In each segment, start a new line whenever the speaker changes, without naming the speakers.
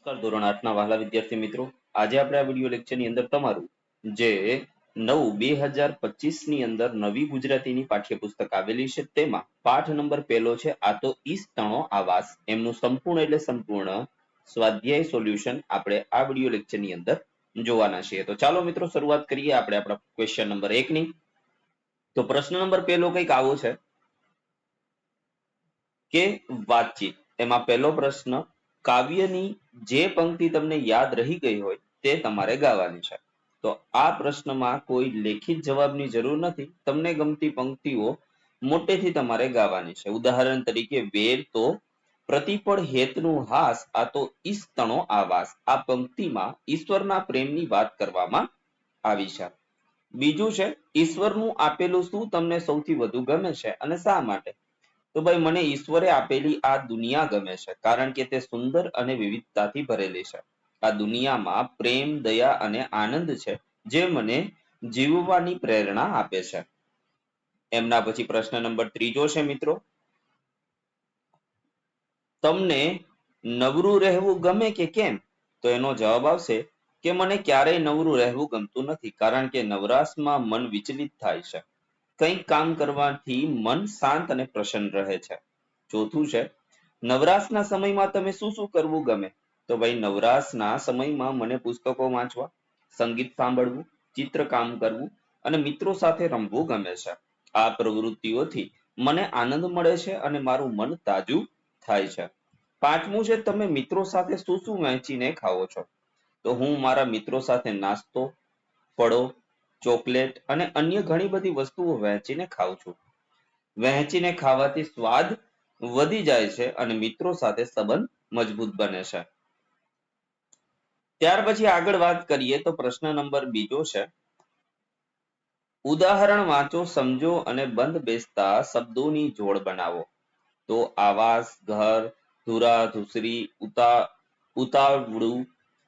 નમસ્કાર, ધોરણ આઠના વહાલા વિદ્યાર્થી મિત્રો. આજે આપણે આ વીડિયો લેક્ચરની અંદર તમારું જે નવ બે હજારની અંદર નવી ગુજરાતીની પાઠ્યપુસ્તક આવેલી છે, તેમાં પાઠ નંબર પહેલો છે, આ તો ઈસ્તણો આવાસ. એમનું સંપૂર્ણ એટલે સંપૂર્ણ સ્વાધ્યાય સોલ્યુશન આપણે આ વીડિયો લેક્ચરની અંદર જોવાના છીએ. તો ચાલો મિત્રો, શરૂઆત કરીએ આપણે આપણા ક્વેશ્ચન નંબર એક ની. તો પ્રશ્ન નંબર પહેલો કંઈક આવો છે કે વાતચીત? એમાં પહેલો પ્રશ્ન કાવ્યની જે પંક્તિ તમને યાદ રહી ગઈ હોય તે તમારે ગાવાની છે. તો આ પ્રશ્નમાં કોઈ લેખિત જવાબની જરૂર નથી. તમને ગમતી પંક્તિઓ મોટેથી તમારે ગાવાની છે. ઉદાહરણ તરીકે, વેર તો પ્રતિફળ હેતનું હાસ, આ તો ઈસ્તણો આવાસ. આ પંક્તિમાં ઈશ્વરના પ્રેમની વાત કરવામાં આવી છે. બીજું છે, ઈશ્વરનું આપેલું શું તમને સૌથી વધુ ગમે છે અને શા માટે? તો ભાઈ મને ઈશ્વરે આપેલી આ દુનિયા ગમે છે, કારણ કે તે સુંદર અને વિવિધતાથી ભરેલી છે. આ દુનિયામાં પ્રેમ, દયા અને આનંદ છે, જે મને જીવવાની પ્રેરણા આપે છે. એમના પછી પ્રશ્ન નંબર ત્રીજો છે મિત્રો. તમને નવરું રહેવું ગમે કે કેમ? તો એનો જવાબ આવશે કે મને ક્યારેય નવરું રહેવું ગમતું નથી, કારણ કે નવરાશમાં મન વિચલિત થાય છે. કંઈક કામ કરવાથી મન શાંત અને પ્રસન્ન રહે છે. ચોથું છે, નવરાશના સમયમાં તમે શું શું કરવું ગમે? તો ભાઈ, નવરાશના સમયમાં મને પુસ્તકો વાંચવા, સંગીત સાંભળવું ચિત્રકામ કરવું અને મિત્રો સાથે રમવું ગમે છે. આ પ્રવૃત્તિઓથી મને આનંદ મળે છે અને મારું મન તાજું થાય છે. પાંચમું છે, તમે મિત્રો સાથે શું શું વહેંચીને ખાઓ છો? તો હું મારા મિત્રો સાથે નાસ્તો, ફળો ચોકલેટ અને અન્ય ઘણી બધી વસ્તુઓ વહેંચીને ખાઉં છું. વહેંચીને ખાવાથી સ્વાદ વધી જાય છે અને મિત્રો સાથે સંબંધ મજબૂત બને છે. ત્યાર પછી આગળ વાત કરીએ તો પ્રશ્ન નંબર બીજો છે. ઉદાહરણ વાંચો, સમજો અને બંધ બેસતા શબ્દોની જોડ બનાવો. તો આવાસ, ઘર, ધુરા, ધુસરી, ઉતા, ઉતાવળું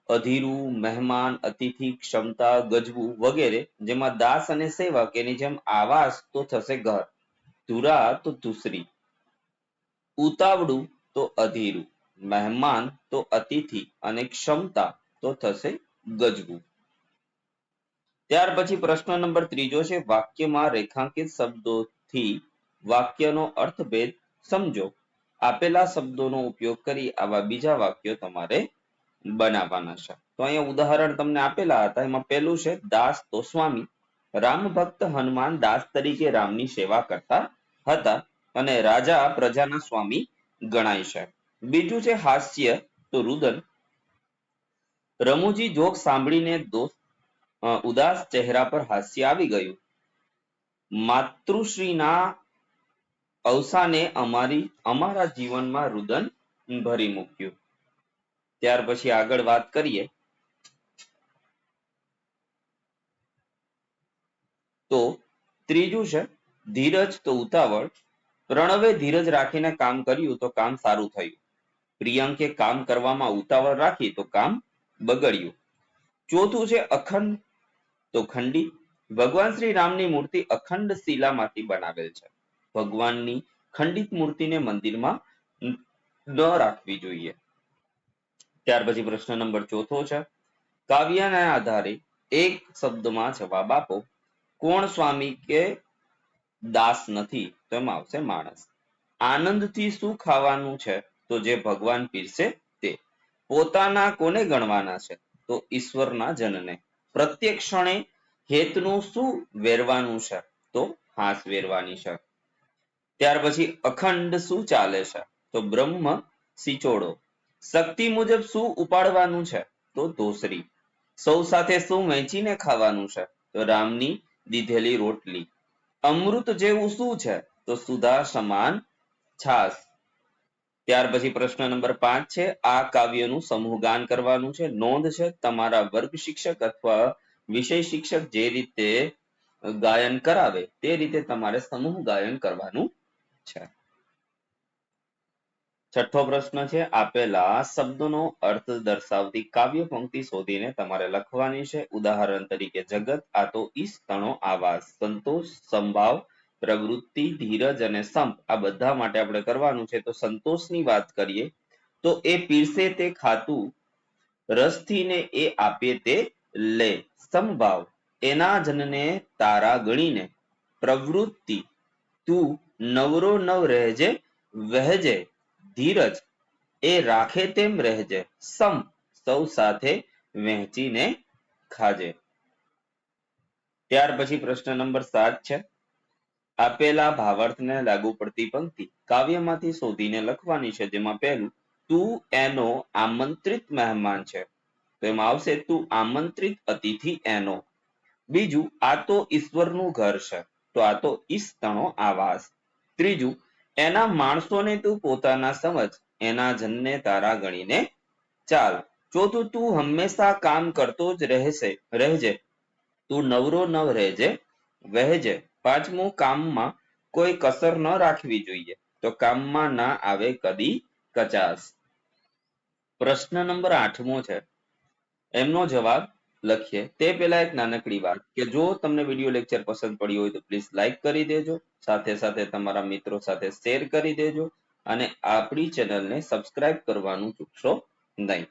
અધીરું, મહેમાન, અતિથિ, ક્ષમતા, ગજવું વગેરે જેમાં દાસ અને સેવક એની જેમ આવાસ તો થશે ઘર. ધુરા તો ધુસરી. ઉતાવળું તો અધીરું. મહેમાન તો અતિથિ અને ક્ષમતા તો થશે ગજવું. ત્યાર પછી પ્રશ્ન નંબર ત્રીજો છે, વાક્યમાં રેખાંકિત શબ્દોથી વાક્યનો અર્થભેદ સમજો. આપેલા શબ્દોનો ઉપયોગ કરી આવા બીજા વાક્યો તમારે બનાવવાના છે. તો અહીંયા ઉદાહરણ તમને આપેલા હતા. એમાં પહેલું છે, દાસ તોસ્વામી રામ ભક્ત હનુમાન દાસ તરીકે રામની સેવા કરતા હતા અને રાજા પ્રજાના સ્વામી ગણાય છે. બીજું છે, હાસ્ય તો રુદન. રમુજી જોક સાંભળીને દોસ્ત ઉદાસ ચહેરા પર હાસ્ય આવી ગયું. માતૃશ્રીના અવસાને અમારી, અમારા જીવનમાં રુદન ભરી મૂક્યું. ત્યાર પછી આગળ વાત કરીએ. તો ત્રીજું છે, ધીરજ તો ઉતાવળ. પ્રણવે ધીરજ રાખીને કામ કર્યું તો કામ સારું થયું. પ્રિયંકે કામ કરવામાં ઉતાવળ રાખી તો કામ બગડ્યું. ચોથું છે, અખંડ. તો ખંડી. ભગવાન શ્રી રામની મૂર્તિ અખંડ શિલામાંથી બનાવેલ છે. ભગવાનની ખંડિત મૂર્તિને મંદિરમાં ન રાખવી જોઈએ. ત્યાર પછી પ્રશ્ન નંબર ચોથો છે. કાવ્યના આધારે એક શબ્દમાં જવાબ આપો. કોણ સ્વામી કે દાસ નથી? તો એમાં આવશે માણસ. આનંદથી શું ખાવાનું છે? તો જે ભગવાન પીરસે તે. પોતાના કોને ગણવાના છે? તો ઈશ્વરના જનને. પ્રત્યેક ક્ષણે હેતનું શું વેરવાનું છે? તો હાથ વેરવાની છે. ત્યાર પછી અખંડ શું ચાલે છે? તો બ્રહ્મ સિચોડો. શક્તિ મુજબ શું ઉપાડવાનું છે? તો દોસરી. સૌ સાથે શું વહેંચીને ખાવાનું છે? તો રામની દીધેલી રોટલી. અમૃત જેવું શું છે? તો સુધા સમાન છાસ ત્યાર પછી પ્રશ્ન નંબર પાંચ છે, આ કાવ્યનું સમૂહ ગાન કરવાનું છે. નોંધ છે, તમારા વર્ગ શિક્ષક અથવા વિષય શિક્ષક જે રીતે ગાયન કરાવે તે રીતે તમારે સમૂહ ગાયન કરવાનું છે. છઠ્ઠો પ્રશ્ન છે, આપેલા શબ્દનો અર્થ દર્શાવતી કાવ્ય પંક્તિ શોધીને તમારે લખવાની છે. ઉદાહરણ તરીકે, જગત, આ તો ઈશ આવાસ સંતોષ, સંભાવ, પ્રવૃત્તિ, ધીરજ અને સંપ, આ બધા માટે આપણે કરવાનું છે. તો સંતોષની વાત કરીએ, તો એ પીરસે તે ખાતું રસથી ને એ આપે તે લે. સંભાવ, એના જનને તારા ગણીને. પ્રવૃત્તિ, તું નવરો નવ રહેજે, વહેજે. ધીરજ એ રાખે તેમ રહેજે, સમ સૌ સાથે વહેંચીને ખાજે. ત્યાર પછી પ્રશ્ન નંબર સાત છે. આપેલા ભાવાર્થને લાગુ પડતી પંક્તિ કાવ્યમાંથી શોધીને લખવાની છે, જેમાં પહેલું, તું એનો આમંત્રિત મહેમાન છે. તો એમાં આવશે, તું આમંત્રિત અતિથિ એનો. બીજું, આ તો ઈશ્વરનું ઘર છે. તો આ તો ઈસ્તણો આવાસ. ત્રીજું એના માણસોને તું પોતાના સમજ, એના જનને તારા ગણીને ચાલ. ચોથું, તું હંમેશા કામ કરતો જ રહેશે, રહેજે. તું નવરો નવ રહેજે, વહેજે. પાંચમું, કામમાં કોઈ કસર ન રાખવી જોઈએ. તો કામમાં ના આવે કદી કચાસ પ્રશ્ન નંબર આઠમો છે. એમનો જવાબ લખીએ. તે પહેલા એક નાનકડી વાત કે જો તમને વીડિયો લેક્ચર પસંદ પડ્યો હોય તો પ્લીઝ લાઈક કરી દેજો. સાથે સાથે તમારા મિત્રો સાથે શેર કરી દેજો અને આપણી ચેનલને સબસ્ક્રાઇબ કરવાનું ચૂકશો નહીં.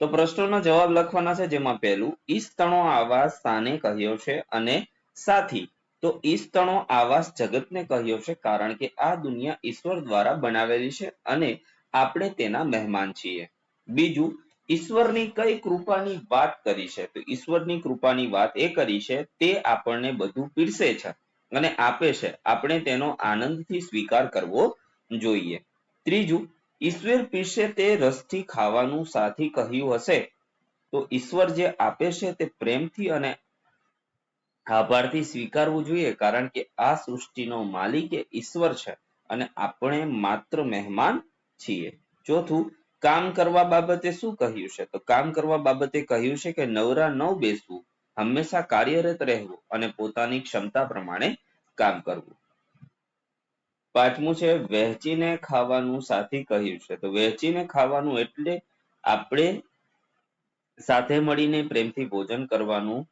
તો પ્રશ્નોના જવાબ લખવાના છે, જેમાં પહેલું ઈસ્તણો આવાસ સાને કહ્યો છે અને સાથી, તો ઈસ્તણો આવાસ જગતને કહ્યો છે કારણ કે આ દુનિયા ઈશ્વર દ્વારા બનાવેલી છે અને આપણે તેના મહેમાન છીએ. બીજું ઈશ્વરની કઈ કૃપાની વાત કરી છે? તો ઈશ્વરની કૃપાની વાત એ કરી છે, તે આપણને બધું પીરસે છે અને આપે છે. આપણે તેનો આનંદથી સ્વીકાર કરવો જોઈએ. ત્રીજું, ઈશ્વર પીરસે તે રસથી ખાવાનું સાથી કહ્યું હશે. તો ઈશ્વર જે આપે છે તે પ્રેમથી અને આભારથી સ્વીકારવું જોઈએ, કારણ કે આ સૃષ્ટિનો માલિક એ ઈશ્વર છે અને આપણે માત્ર મહેમાન છીએ. ચોથું કામ કરવા બાબતે શું કહ્યું છે? તો કામ કરવા બાબતે કહ્યું છે કે નવરા ન બેસવું, હંમેશા કાર્યરત રહેવું અને પોતાની ક્ષમતા પ્રમાણે કામ કરવું. પાંચમું છે, વહેંચીને ખાવાનું સાથી કહ્યું છે. તો વહેંચીને ખાવાનું એટલે આપણે સાથે મળીને પ્રેમથી ભોજન કરવાનું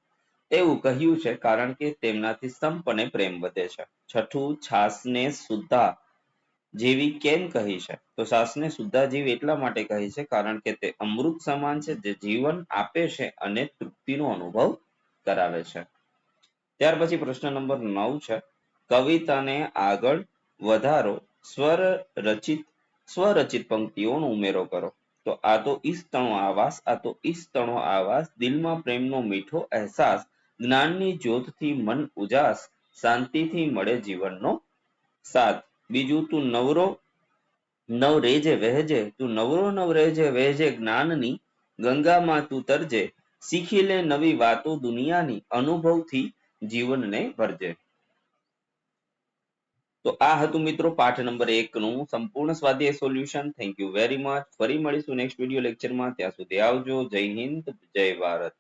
એવું કહ્યું છે, કારણ કે તેમનાથી સંપને પ્રેમ વધે છે. છઠ્ઠું છાસને સુદ્ધા જેવી કેમ કહી છે? તો સાસને સુદ્ધા જીવ એટલા માટે કહી છે કારણ કે તે અમૃત સમાન છે જે જીવન આપે છે અને તૃપ્તિનો અનુભવ કરાવે છે. ત્યાર પછી પ્રશ્ન નંબર નવ છે, કવિતાને આગળ વધારો સ્વર રચિત સ્વરચિત પંક્તિઓનો ઉમેરો કરો. તો આ તો ઈસ્તણો આવાસ, આ તો ઈસ્તણો આવાસ, દિલમાં પ્રેમનો મીઠો અહેસાસ, જ્ઞાનની જ્યોતથી મન ઉજાસ, શાંતિથી મળે જીવનનો સાથ. બીજું તું નવરો, નવ રેજે વહેજે, તું નવરો નવ રહેજે વહેજે જ્ઞાનની ગંગામાં તું તરજે, શીખી લે નવી વાતો દુનિયાની, અનુભવથી જીવનને ભરજે. તો આ હતું મિત્રો પાઠ નંબર એક નું સંપૂર્ણ સ્વાધ્યાય solution. Thank you very much ફરી મળીશું નેક્સ્ટ વીડિયો લેક્ચરમાં ત્યાં સુધી આવજો. જય હિન્દ, જય ભારત.